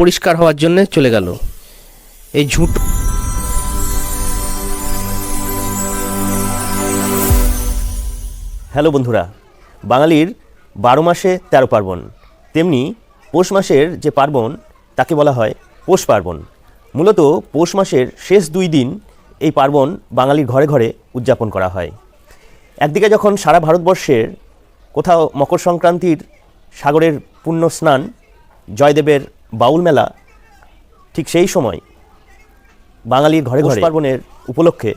পরিষ্কার হওয়ার জন্য চলে গেল। এই ঝুট হ্যালো বন্ধুরা, বাঙালির বারো মাসে তেরো পার্বণ। তেমনি পৌষ মাসের যে পার্বণ, তাকে বলা হয় পৌষ পার্বণ। মূলত পৌষ মাসের শেষ দুই দিন এই পার্বণ বাঙালির ঘরে ঘরে উদযাপন করা হয়। একদিকে যখন সারা ভারতবর্ষের কোথাও মকর সংক্রান্তির সাগরের পুণ্য স্নান, জয়দেবের বাউল মেলা ঠিক সেই সময় বাঙালির ঘরে ঘরে পার্বণের উপলক্ষে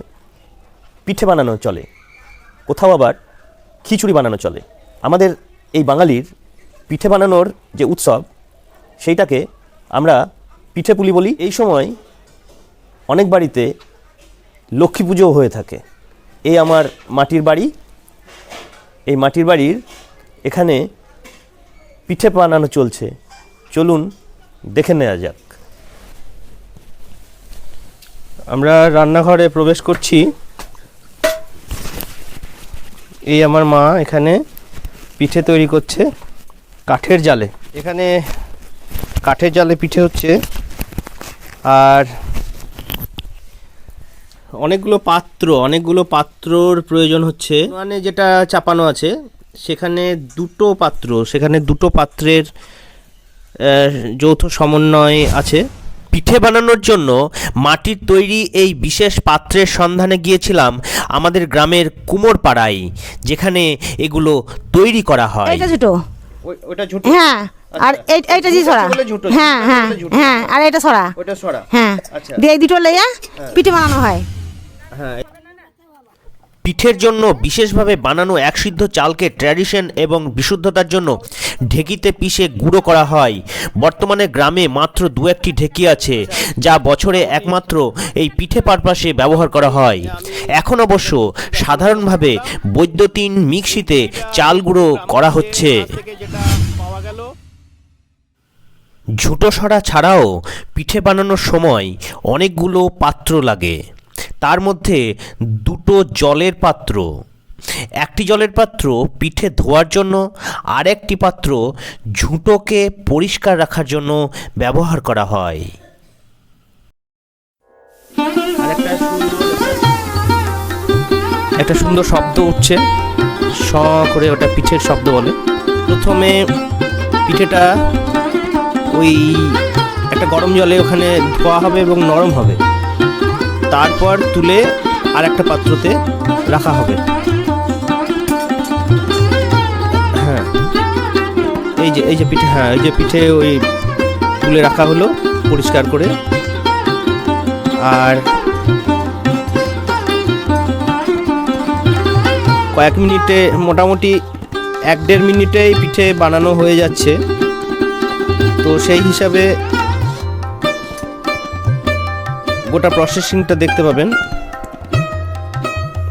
পিঠে বানানো চলে। কোথাও আবার খিচুড়ি বানানো চলে। আমাদের এই বাঙালির পিঠে বানানোর যে উৎসব সেইটাকে আমরা পিঠে পুলি বলি। এই সময় অনেক বাড়িতে লক্ষ্মী পুজোও হয়ে থাকে। এই আমার মাটির বাড়ি। এই মাটির বাড়ির এখানে পিঠে বানানো চলছে। চলুন দেখে নেওয়া যাক। আমরা রান্নাঘরে প্রবেশ করছি। এই আমার মা এখানে পিঠে তৈরি করছে কাঠের জালে। এখানে কাঠের জালে পিঠে হচ্ছে। আর অনেকগুলো পাত্র, অনেকগুলো পাত্রর প্রয়োজন হচ্ছে। মানে যেটা চাপানো আছে, সেখানে দুটো পাত্র, সেখানে দুটো পাত্রের যৌথ সমন্বয় আছে। পিঠে বানানোর জন্য মাটির তৈরি এই বিশেষ পাত্রের সন্ধানে গিয়েছিলাম আমাদের গ্রামের কুমোর পাড়ায় যেখানে এগুলো তৈরি করা হয়। এটা ছোট ওটা ঝুটো? হ্যাঁ আর এই এইটা জি ছোট ঝুটো, হ্যাঁ হ্যাঁ হ্যাঁ আর এটা ছড়া। ওটা সরা হ্যাঁ আচ্ছা। দিয়ে দুটো লইয়া পিঠে বানানো হয়। হ্যাঁ পিঠের জন্য বিশেষভাবে বানানো এক সিদ্ধ চালকে ট্র্যাডিশন এবং বিশুদ্ধতার জন্য ঢেকিতে পিষে গুঁড়ো করা হয়। বর্তমানে গ্রামে মাত্র দু একটি ঢেকি আছে, যা বছরে একমাত্র এই পিঠে পারপাসে ব্যবহার করা হয়। এখন অবশ্য সাধারণভাবে বৈদ্যুতিন মিক্সিতে চাল গুঁড়ো করা হচ্ছে। ঝুটো সরা ছাড়াও পিঠে বানানোর সময় অনেকগুলো পাত্র লাগে। তার মধ্যে দুটো জলের পাত্র। একটি জলের পাত্র পিঠে ধোয়ার জন্য আর একটি পাত্র ঝুঁটোকে পরিষ্কার রাখার জন্য ব্যবহার করা হয়। একটা সুন্দর শব্দ উঠছে। স করে ওটা পিঠের শব্দ বলে। প্রথমে পিঠেটা ওই একটা গরম জলে ওখানে ধোয়া হবে এবং নরম হবে। তারপর তুলে আর একটা পাত্রতে রাখা হবে। হ্যাঁ। এই যে এই যে পিঠে হ্যাঁ এই যে পিঠে ওই তুলে রাখা হলো পরিষ্কার করে। আর কয়েক মিনিটে, মোটামুটি এক দেড় মিনিটেই পিঠে বানানো হয়ে যাচ্ছে। তো সেই হিসাবে গোটা প্রসেসিংটা দেখতে পাবেন।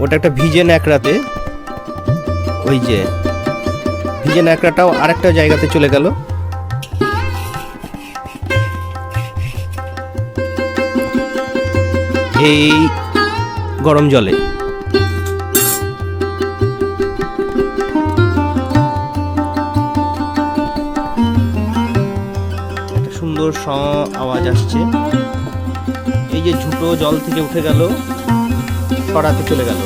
ওটা একটা ভিজে ন্যাকড়াতে, ওই যে, ভিজে ন্যাকড়াটাও আরেকটা জায়গাতে চলে গেল। এই গরম জলে। সুন্দর স আওয়াজ আসছে। এই যে ঝুটো জল থেকে উঠে গেল সরাতে চলে গেল।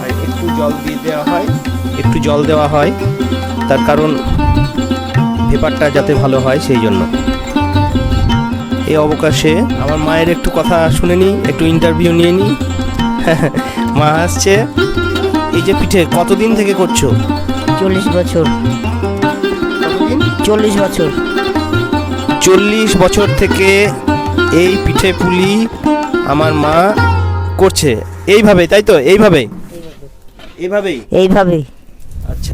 আর একটু জল দিয়ে দেওয়া হয়। একটু জল দেওয়া হয় তার কারণ ভেপারটা যাতে ভালো হয় সেই জন্য। এই অবকাশে আমার মায়ের একটু কথা শুনে নিই একটু ইন্টারভিউ নিয়ে নিই মা আসছে। এই যে পিঠে কতদিন থেকে করছ? চল্লিশ বছর। চল্লিশ বছর। চল্লিশ বছর থেকে এই পিঠে পুলি আমার মা করছে। এইভাবে তাই তো? এইভাবে এইভাবেই? এইভাবে আচ্ছা।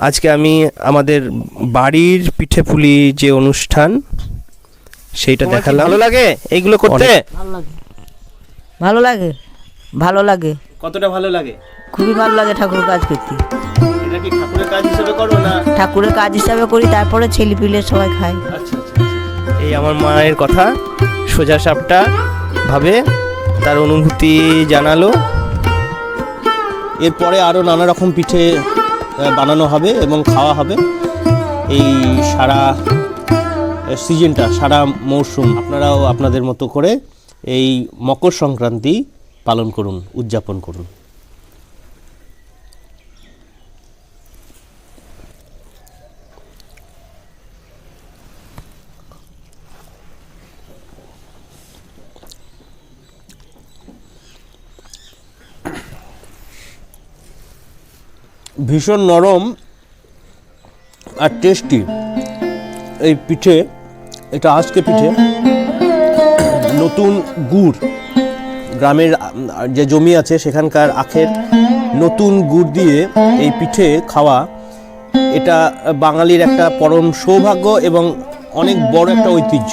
আজকে আমি আমাদের বাড়ির পিঠে পুলি যে অনুষ্ঠান সেইটা দেখালাম। ভালো লাগে এইগুলো করতে? ভালো লাগে। ভালো লাগে? ভালো লাগে। কতটা ভালো লাগে? খুবই ভালো লাগে ঠাকুর কাজ করতে। এটা কি ঠাকুরের কাজ হিসেবে করো না? ঠাকুরের কাজ হিসাবে করি তারপরে ছেলে পিলে সবাই খায়। আচ্ছা আচ্ছা এই আমার মায়ের কথা সোজা সাপটা ভাবে তার অনুভূতি জানালো। এরপরে আরও নানা রকম পিঠে বানানো হবে এবং খাওয়া হবে। এই সারা সিজনটা সারা মৌসুম আপনারাও আপনাদের মতো করে এই মকর সংক্রান্তি পালন করুন উদযাপন করুন। ভীষণ নরম আর টেস্টি এই পিঠে, এটা আজকে পিঠে, নতুন গুড়। গ্রামের যে জমি আছে, সেখানকার আখের নতুন গুড় দিয়ে এই পিঠে খাওয়া। এটা বাঙালির একটা পরম সৌভাগ্য এবং অনেক বড় একটা ঐতিহ্য।